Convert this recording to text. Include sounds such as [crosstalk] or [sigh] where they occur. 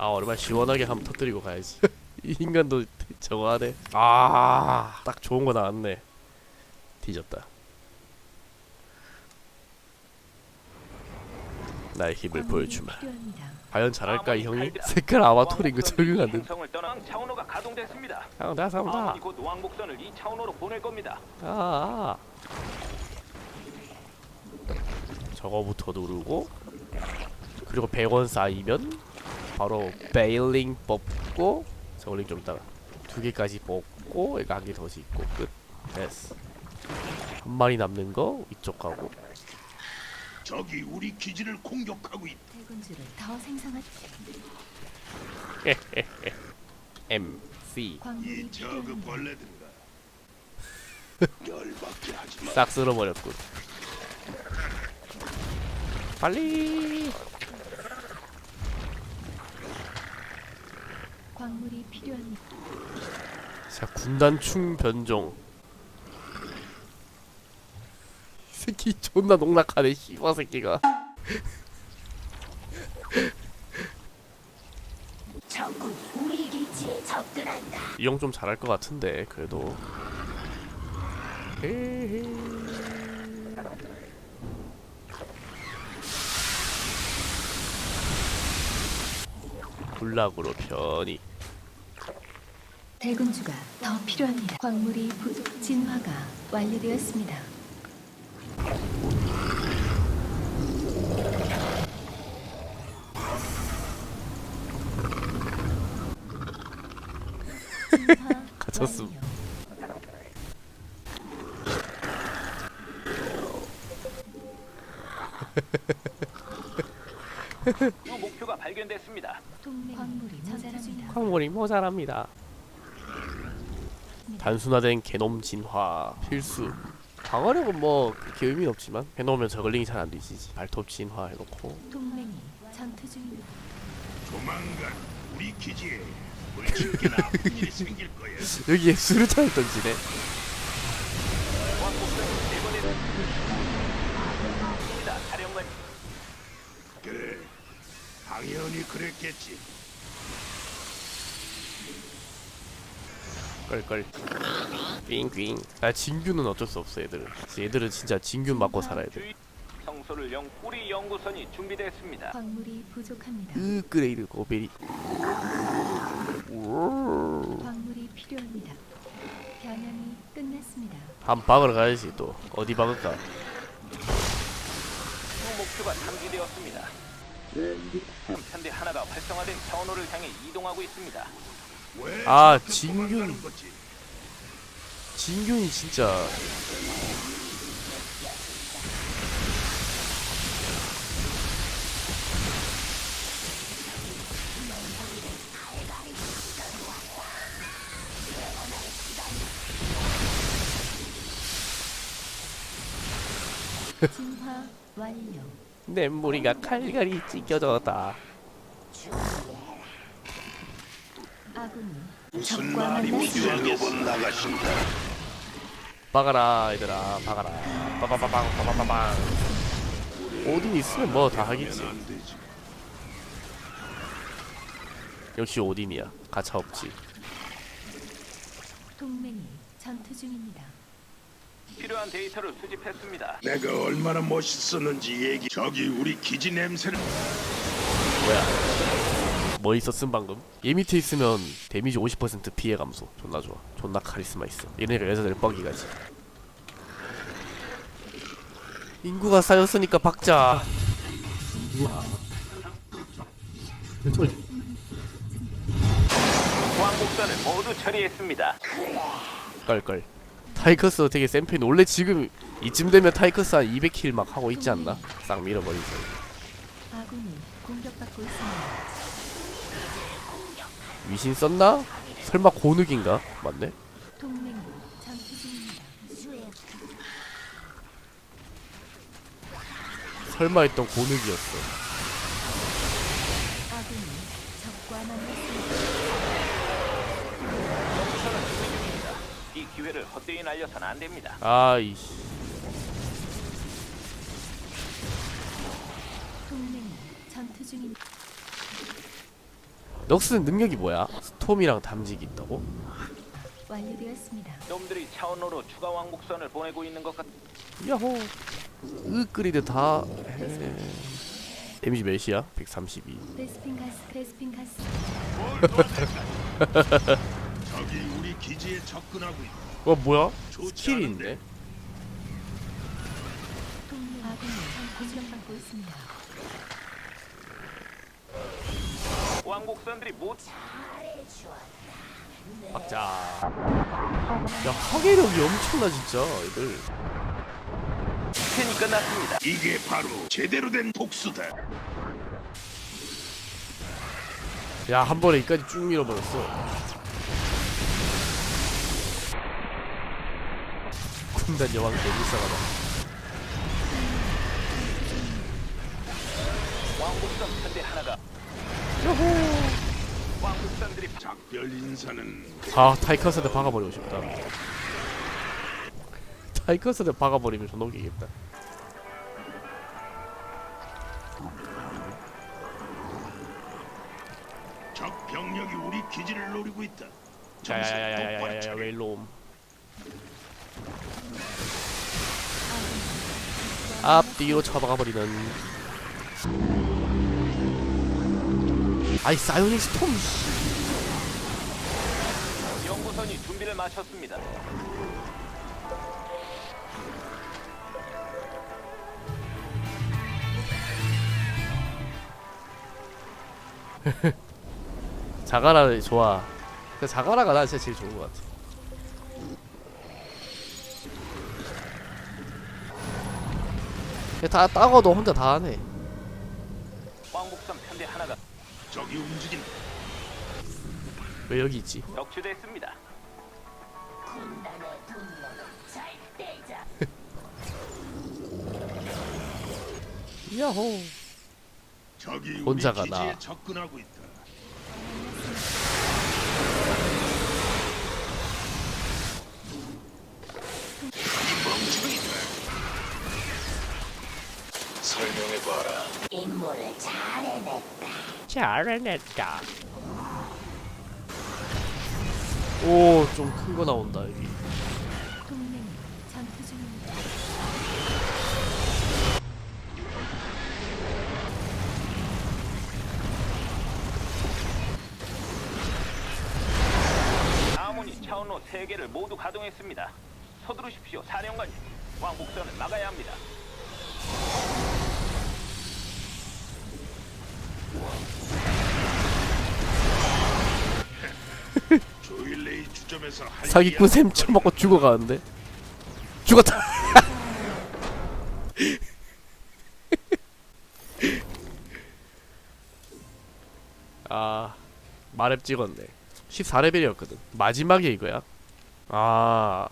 아 얼마나 시원하게 한번 터뜨리고 가야지 [laughs] 이 인간도 저거 하네 아 딱 좋은 거 나왔네 뒤졌다 나의 힘을 보여주마 필요합니다. 과연 잘할까 이 형이? 색깔 아마토린 거 적응 안 된다 행성을 떠나 차원호가 가동됐습니다. 아, 곧 왕복선을 이 차원호로 보낼 겁니다. 아, 아. 저거부터 누르고 그리고 100원 쌓이면 바로 베일링 뽑고 저글링 좀 이따가 두 개까지 뽑고 이거 한개 더 짓고 끝. 됐어. 한 마리 남는 거 이쪽 가고. 적이 우리 기지를 공격하고 있다. 대군주를 더 생성할 [laughs] MC 이 광물이 저그 필요합니다. 벌레들과 [laughs] 열받게 하지 마. 싹 쓸어버렸군. 빨리 광물이 필요합니다. 자 군단 충 변종 이 새끼 존나 농락하네 씨발 새끼가 적군 우리 기지에 접근한다. 이형 좀 잘할 것 같은데 그래도 헤헤. 군락으로 편히 대군주가 더 필요합니다. 광물이 부족. 진화가 완료되었습니다. 갇혔음. 완료. 주 목표가 발견됐습니다. 동맹 광물이 모자랍니다. 광물이 모자랍니다 단순화된 게놈 진화 필수 방어력은 뭐 그렇게 의미 없지만 해놓으면 저글링이 잘 안 뒤지지 발톱 진화 해놓고 동맹이 전투 중입니다. 조만간 우리 기지에 물질게 나쁜 일이 생길 거야. [laughs] 여기에 수류탄을 던지네 그래, 당연히 그랬겠지. 껄껄 삥삥 아 진규는 어쩔 수 없어 얘들은 얘들은 진짜 진규 맞고 살아야 돼 성소를 영 우리 연구선이 준비됐습니다. 광물이 부족합니다. 으그레이드 고베리 광물이 필요합니다. 변형이 끝났습니다. 한 박으러 가야지 또 어디 박을까 주 목표가 탐지되었습니다. 편대 하나가 활성화된 차원호를 향해 이동하고 있습니다. 왜 아, 진균. 진균이 진짜. 내 머리가 칼갈이 찢겨졌다 무슨 말이. 필요하겠어? 나가신다. 박아라 얘들아 박아라 빠바바방 빠바바방 오딘 있으면 뭐 다 하겠지 안 되지. 역시 오딘이야 가차 없지 동맹이 전투 중입니다. 필요한 데이터를 수집했습니다. 내가 얼마나 멋있었는지 얘기. 적이 우리 기지 냄새를 뭐야 뭐 있었음 방금. 얘 밑에 있으면 데미지 50% 피해 감소. 존나 좋아. 존나 카리스마 있어. 얘네가 여자들 뻑이가지. 인구가 쌓였으니까 박자. 왕복선을 모두 처리했습니다. 깔깔. 타이커스 되게 센 편이 원래 지금 이쯤 되면 타이커스 한 200킬 막 하고 있지 않나? 싹 밀어버리죠 아군이 공격받고 있습니다. 위신 썼나? 설마 고늑인가? 맞네. 설마 했던 고늑이었어 기회를 헛되이 날려서는 안 됩니다. 아이씨 동맹이 전투 중입니다. 넉스는 능력이 뭐야? 스톰이랑 담직이 있다고? 완료되었습니다. 놈들이 차원호로 추가 왕복선을 보내고 있는 것 같. 야호 으끄리드 다 해. 데미지 몇이야? 132 베스핀 가스, 베스핀 가스. 적이 우리 기지에 접근하고 있다. 와 뭐야? 스킬이? 있네 동맹 아군이 공격받고 있습니다. 왕복선들이 못 박자. 야 파괴력이 엄청나 진짜 애들. 스캔이 끝났습니다. 이게 바로 제대로 된 복수다. 야 한 번에 이까지 쭉 밀어버렸어. 군단 여왕 개불쌍하다. 왕복선 편대 하나가 아 타이커스한테 박아버리고 싶다. 타이커스한테 박아버리면 존나 웃기겠다. 적 병력이 우리 기지를 노리고 있다. 야야야야야야야 왜 일로 옴? 아, 앞뒤로 쳐박아버리는. 아이 사이오닉 스톰 씨. 연구선이 준비를 마쳤습니다. [laughs] 자가라 좋아 그 자가라가 나 진짜 제일 좋은 것 같아 얘다 따고도 혼자 다 하네 왕복선 편대 하나가 적이 움직인다. 왜 여기 있지 격추됐습니다. [laughs] 야호 적이 우리 혼자가 기지에 나. 접근하고 있다. 이 멍청이들. 설명해봐라. 잘해냈다 오 좀 큰 거 나온다 여기 동맹이 전투 중입니다. 아모니 차원호 세 개를 모두 가동했습니다. 서두르십시오, 사령관님. 왕복선을 막아야 합니다. 사기꾼 샘 쳐먹고 죽어가는데? 죽었다! [laughs] 아 마렙 찍었네. 14레벨이었거든. 마지막에 이거야? 아